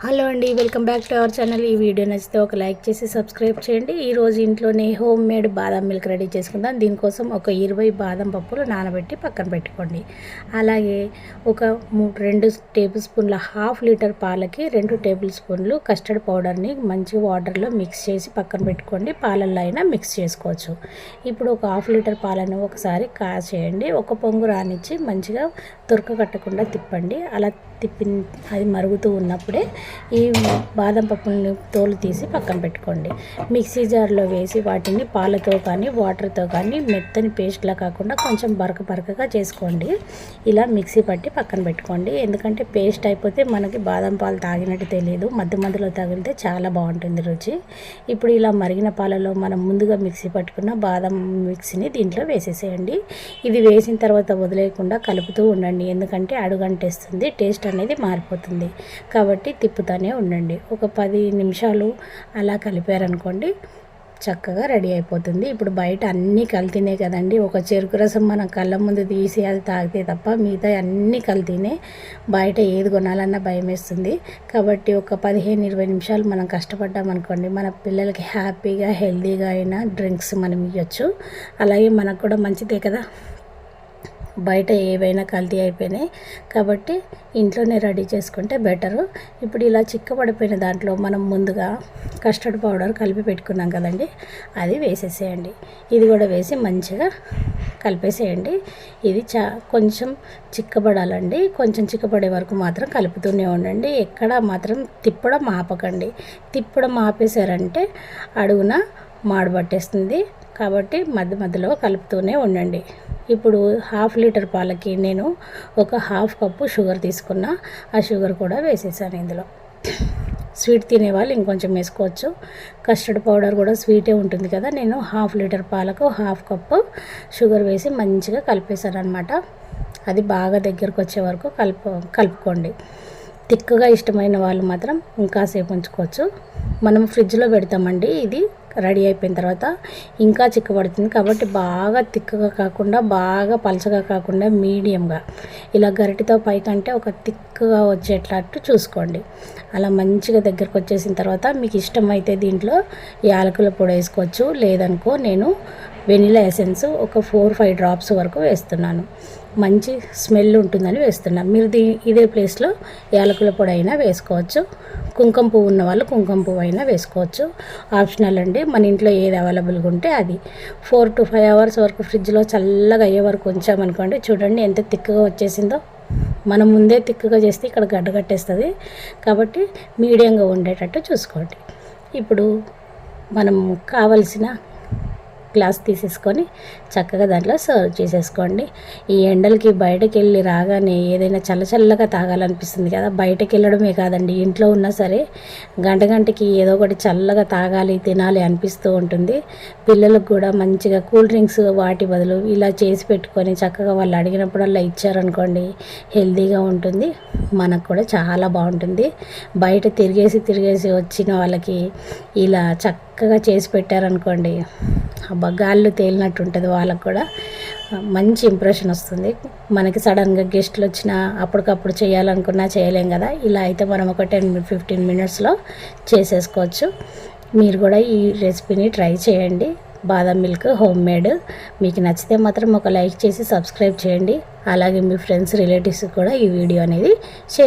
Hello అండి welcome back to our channel. ఈ video నచ్చితే ఒక లైక్ చేసి సబ్స్క్రైబ్ చేయండి. ఈరోజు ఇంట్లోనే హోమ్ మేడ్ బాదం మిల్క్ రెడీ చేసుకుందాం. దీనికోసం ఒక ఇరవై బాదం పప్పులు నానబెట్టి పక్కన పెట్టుకోండి. అలాగే ఒక రెండు టేబుల్ స్పూన్ల హాఫ్ లీటర్ పాలకి రెండు టేబుల్ స్పూన్లు కస్టర్డ్ పౌడర్ని మంచి వాటర్లో మిక్స్ చేసి పక్కన పెట్టుకోండి. పాలల్లో అయినా మిక్స్ చేసుకోవచ్చు. ఇప్పుడు ఒక హాఫ్ లీటర్ పాలను ఒకసారి కాచేయండి. ఒక పొంగు రానిచ్చి మంచిగా తురక కట్టకుండా తిప్పండి. అలా తిప్పి అది మరుగుతూ ఉన్నప్పుడే ఈ బాదం పప్పుని తోలు తీసి పక్కన పెట్టుకోండి. మిక్సీ జార్లో వేసి వాటిని పాలతో కానీ వాటర్తో కానీ మెత్తని పేస్ట్లా కాకుండా కొంచెం బరక బరకగా చేసుకోండి. ఇలా మిక్సీ పట్టి పక్కన పెట్టుకోండి. ఎందుకంటే పేస్ట్ అయిపోతే మనకి బాదం పాలు తాగినట్టు తెలియదు. మధ్య మధ్యలో తగిలితే చాలా బాగుంటుంది రుచి. ఇప్పుడు ఇలా మరిగిన పాలలో మనం ముందుగా మిక్సీ పట్టుకున్న బాదం మిక్సీని దీంట్లో వేసేసేయండి. ఇది వేసిన తర్వాత వదిలేయకుండా కలుపుతూ ఉండండి. ఎందుకంటే అడుగంటేస్తుంది టేస్ట్ అనేది మారిపోతుంది. కాబట్టి కలుపుతూనే ఉండండి. ఒక పది నిమిషాలు అలా కలిపారనుకోండి చక్కగా రెడీ అయిపోతుంది. ఇప్పుడు బయట అన్నీ కల్తీనే కదండి. ఒక చెరుకు రసం మనం కళ్ళ ముందు తీసి అది తాగితే తప్ప మిగతా అన్నీ కల్తీనే. బయట ఏది కొనాలన్నా భయం వేస్తుంది. కాబట్టి ఒక పదిహేను ఇరవై నిమిషాలు మనం కష్టపడ్డామనుకోండి మన పిల్లలకి హ్యాపీగా హెల్తీగా అయినా డ్రింక్స్ మనం ఇవ్వచ్చు అలాగే మనకు కూడా మంచిదే కదా. బయట ఏవైనా కల్తీ అయిపోయినాయి. కాబట్టి ఇంట్లోనే రెడీ చేసుకుంటే బెటరు. ఇప్పుడు ఇలా చిక్కబడిపోయిన దాంట్లో మనం ముందుగా కస్టర్డ్ పౌడర్ కలిపి పెట్టుకున్నాం కదండి అది వేసేసేయండి. ఇది కూడా వేసి మంచిగా కలిపేసేయండి. ఇది చా కొంచెం చిక్కబడాలండి. కొంచెం చిక్కబడే వరకు మాత్రం కలుపుతూనే ఉండండి. ఎక్కడ మాత్రం తిప్పడం ఆపకండి. తిప్పడం ఆపేశారంటే అడుగున మాడబట్టేస్తుంది కాబట్టి మధ్య మధ్యలో కలుపుతూనే ఉండండి. ఇప్పుడు హాఫ్ లీటర్ పాలకి నేను ఒక హాఫ్ కప్పు షుగర్ తీసుకున్నా. ఆ షుగర్ కూడా వేసేసాను ఇందులో. స్వీట్ తినేవాళ్ళు ఇంకొంచెం వేసుకోవచ్చు. కస్టర్డ్ పౌడర్ కూడా స్వీటే ఉంటుంది కదా నేను హాఫ్ లీటర్ పాలకు హాఫ్ కప్పు షుగర్ వేసి మంచిగా కలిపేశాను అనమాట అది బాగా దగ్గరకు వచ్చే వరకు కలుపు కలుపుకోండి. తిక్కుగా ఇష్టమైన వాళ్ళు మాత్రం ఇంకాసేపు ఉంచుకోవచ్చు. మనం ఫ్రిడ్జ్లో పెడతామండి ఇది. రెడీ అయిపోయిన తర్వాత ఇంకా చిక్కబడుతుంది కాబట్టి బాగా తిక్కగా కాకుండా బాగా పలచగా కాకుండా మీడియంగా. ఇలా గరిటితో పైకంటే ఒక తిక్కగా వచ్చేటట్టు చూసుకోండి. అలా మంచిగా దగ్గరకు వచ్చేసిన తర్వాత మీకు ఇష్టమైతే దీంట్లో యాలకుల పొడి వేసుకోవచ్చు. లేదనుకో నేను వెనిలా ఎసెన్స్ ఒక ఫోర్ ఫైవ్ డ్రాప్స్ వరకు వేస్తున్నాను. మంచి స్మెల్ ఉంటుందని వేస్తున్నాను మీరు దీ ఇదే ప్లేస్లో యాలకుల పొడి అయినా వేసుకోవచ్చు. కుంకుమ పువ్వు ఉన్న వాళ్ళు కుంకుమ పువ్వు అయినా వేసుకోవచ్చు. ఆప్షనల్ అండి మన ఇంట్లో ఏది అవైలబుల్గా ఉంటే అది. ఫోర్ టు ఫైవ్ అవర్స్ వరకు ఫ్రిడ్జ్లో చల్లగా అయ్యే వరకు ఉంచామనుకోండి చూడండి ఎంత తిక్కగా వచ్చేసిందో. మనం ముందే తిక్కగా చేస్తే ఇక్కడ గడ్డ కట్టేస్తుంది. కాబట్టి మీడియంగా ఉండేటట్టు చూసుకోండి. ఇప్పుడు మనం కావలసిన గ్లాస్ తీసేసుకొని చక్కగా దాంట్లో సర్వ్ చేసేసుకోండి. ఈ ఎండలకి బయటకు వెళ్ళి రాగానే ఏదైనా చల్లచల్లగా తాగాలనిపిస్తుంది కదా బయటకు వెళ్ళడమే కాదండి. ఇంట్లో ఉన్నా సరే గంట గంటకి ఏదో ఒకటి చల్లగా తాగాలి తినాలి అనిపిస్తూ ఉంటుంది. పిల్లలకు కూడా మంచిగా కూల్ డ్రింక్స్ వాటి బదులు ఇలా చేసి పెట్టుకొని చక్కగా వాళ్ళు అడిగినప్పుడల్లా ఇచ్చారనుకోండి హెల్తీగా ఉంటుంది. మనకు కూడా చాలా బాగుంటుంది. బయట తిరిగేసి తిరిగేసి వచ్చిన వాళ్ళకి ఇలా చక్కగా చేసి పెట్టారనుకోండి అబ్బా గాల్లో తేలినట్టు ఉంటుంది వాళ్ళకు కూడా. మంచి ఇంప్రెషన్ వస్తుంది. మనకి సడన్గా గెస్ట్లు వచ్చినా అప్పటికప్పుడు చేయాలనుకున్నా చేయలేం కదా. ఇలా అయితే మనం ఒక టెన్ ఫిఫ్టీన్ మినిట్స్లో చేసేసుకోవచ్చు. మీరు కూడా ఈ రెసిపీని ట్రై చేయండి. బాదం మిల్క్ హోమ్ మేడ్ మీకు నచ్చితే మాత్రం ఒక లైక్ చేసి సబ్స్క్రైబ్ చేయండి. అలాగే మీ ఫ్రెండ్స్ రిలేటివ్స్ కూడా ఈ వీడియో అనేది షేర్